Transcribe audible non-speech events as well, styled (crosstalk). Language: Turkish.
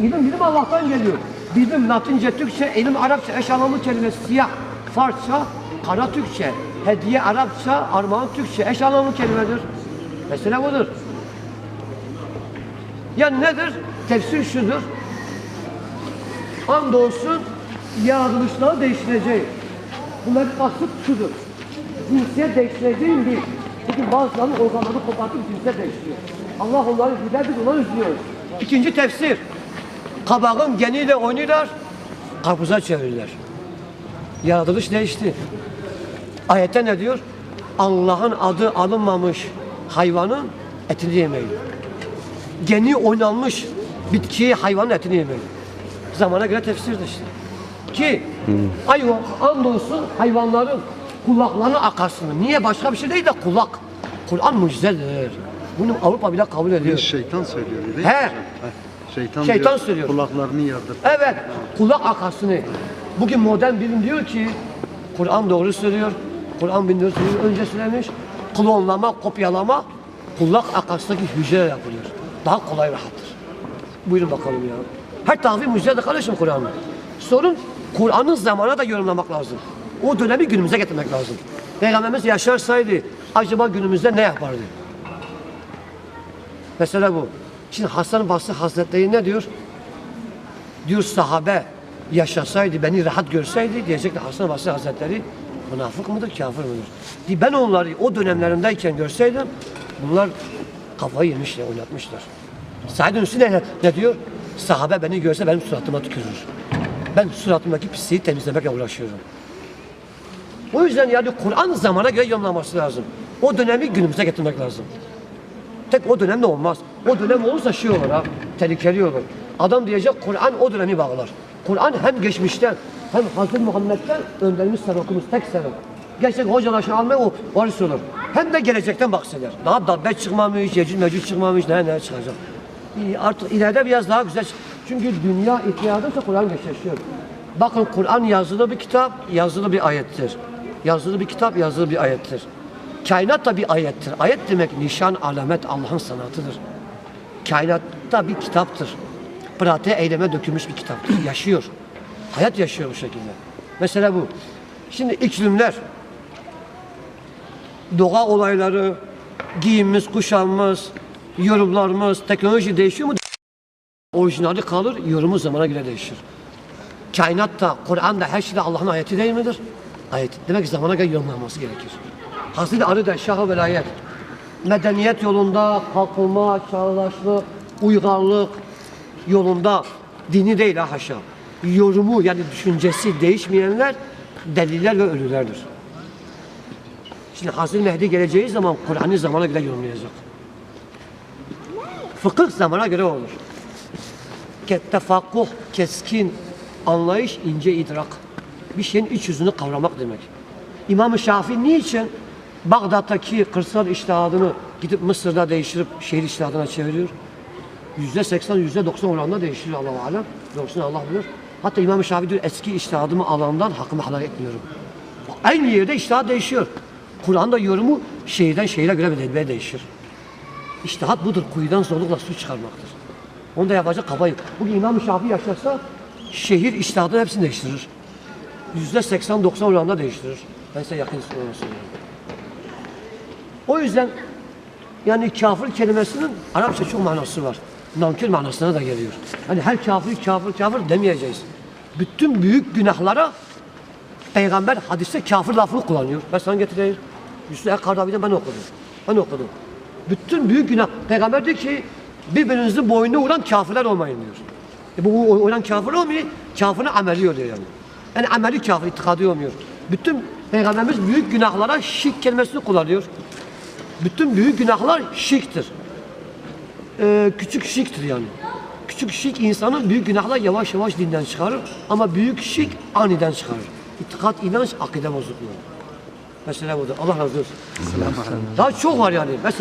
İlim bilim Allah'tan geliyor. Bilim Latince, Türkçe, ilim Arapça, eş anlamlı kelimesi siyah, Farsça, kara Türkçe, hediye Arapça, armağan Türkçe, eş anlamlı kelimedir. Mesele budur. Yani nedir? Tefsir şudur. Andolsun yaratılışları değiştirecek. Bunların kasıt şudur. Cinsiyet değiştireceğim değil. Çünkü bazılarının organlarını kopartıp cinsiyet değiştiriyor. Allah onları güler biz onları üzülüyoruz. İkinci tefsir. Kabağın geniyle oynuyorlar, karpuza çevirirler. Yaratılış değişti. Ayette ne diyor? Allah'ın adı alınmamış hayvanın etini yemeyin. Geni oynanmış bitkiyi hayvanın etini yemeyin. Zamana göre tefsirdir işte. Ki hayvan andolsun hayvanların kulaklarının akasını. Niye başka bir şey değil de kulak. Kur'an mucizedir. Bunu Avrupa bile kabul ediyor. Şeytan söylüyor değil? He. hocam? Şeytan, Şeytan diyor, söylüyor. Kulaklarını yardır. Evet, kulak akasını. Bugün modern bilim diyor ki, Kur'an doğru söylüyor. Kur'an 1400 yıl önce söylemiş. Klonlama, kopyalama kulak akasındaki hücre yapılıyor. Daha kolay rahattır. Buyurun bakalım ya. Her tarafı mucizedir kardeşim Kur'an'ın. Sorun Kur'an'ın zamana da yorumlamak lazım. O dönemi günümüze getirmek lazım. Peygamberimiz yaşarsaydı acaba günümüzde ne yapardı? Mesela bu. Şimdi Hasan Basri Hazretleri ne diyor? Diyor sahabe yaşasaydı, beni rahat görseydi diyecekti Hasan Basri Hazretleri münafık mıdır, kafir midir? Diye ben onları o dönemlerindeyken görseydim bunlar kafayı yemişler, oynatmışlar. Said Nursi ne, ne diyor? Sahabe beni görse benim suratıma tükürür. Ben suratımdaki pisliği temizlemekle uğraşıyorum. O yüzden yani Kur'an zamana göre yorumlaması lazım. O dönemi günümüze getirmek lazım. Tek o dönemde olmaz. O dönem olursa şey olur ha, tehlikeli olur. Adam diyecek Kur'an o dönemi bağlar. Kur'an hem geçmişten hem Hazreti Muhammed'den önderimiz sarıkımız tek sarık. Gerçek hocalar şey almaya o varis olur. Hem de gelecekten bahseder. Daha dabbe çıkmamış, yecil mecil çıkmamış, ne ne çıkacak. Artık ileride biraz daha güzel. Çünkü dünya ihtiyacıysa Kur'an geçişiyor. Bakın Kur'an yazılı bir kitap, yazılı bir ayettir. Yazılı bir kitap, yazılı bir ayettir. Kainat da bir ayettir. Ayet demek nişan, alamet, Allah'ın sanatıdır. Kainat da bir kitaptır. Pratiğe, eyleme dökülmüş bir kitaptır. (clears throat) Yaşıyor. Hayat yaşıyor bu şekilde. Mesela bu. Şimdi iklimler, doğa olayları, giyimimiz, kuşamımız, yorumlarımız, teknoloji değişiyor mu? Orijinali kalır, yorumu zamana göre değişir. Kainatta, Kur'an'da her şeyde Allah'ın ayeti değil midir? Ayet. Demek ki zamana göre yorumlanması gerekir. Hazreti Ali de şah velayet. Medeniyet yolunda kalkınma, çağdaşlık, uygarlık yolunda dini değil ha haşa. Yorumu yani düşüncesi değişmeyenler deliller ve ölülerdir. Şimdi Hazreti Mehdi geleceği zaman Kur'an'ı zamana göre yorumlayacak. Fıkıh zamana göre olur. Tefakkuh, keskin anlayış, ince idrak. Bir şeyin iç yüzünü kavramak demek. İmam-ı Şafii niçin Bağdat'taki kırsal iştihadını gidip Mısır'da değiştirip şehir iştihadına çeviriyor? Yüzde seksen, yüzde doksan oranında değiştiriyor Allah-u Alem. Doğrusunu Allah bilir. Hatta İmam-ı Şafii diyor eski iştihadımı alandan hakkımı helal etmiyorum. Aynı yerde iştihat değişiyor. Kur'an'da yorumu şehirden şehire göre bedel değişir. İştihat budur. Kuyudan zorlukla su çıkarmaktır. Onu da yapacak kaba yok. Bugün İmam-ı Şafii yaşarsa şehir iştihadını hepsini değiştirir. Yüzde 80-90 oranında değiştirir. Ben size yakın söylüyorum. O yüzden yani kafir kelimesinin Arapça çok manası var. Nankör manasına da geliyor. Hani her kafir kafir kafir demeyeceğiz. Bütün büyük günahlara Peygamber hadiste kafir lafını kullanıyor. Ben sana getireyim. Yusuf Kardavi'den ben okudum. Ben okudum. Bütün büyük günah. Peygamber diyor ki birbirinizin boynuna vuran kafirler olmayın diyor. E bu vuran kafir olmuyor. Kafirin ameli oluyor yani. Yani ameli kafir, itikadı olmuyor. Bütün Peygamberimiz büyük günahlara şirk kelimesini kullanıyor. Bütün büyük günahlar şirktir. Ee, küçük şirktir yani. Küçük şirk insanın büyük günahlar yavaş yavaş dinden çıkarır ama büyük şirk aniden çıkarır. İtikat, inanç, akide bozukluğu. Mesela budur. Allah razı olsun. Daha çok var yani. Mesela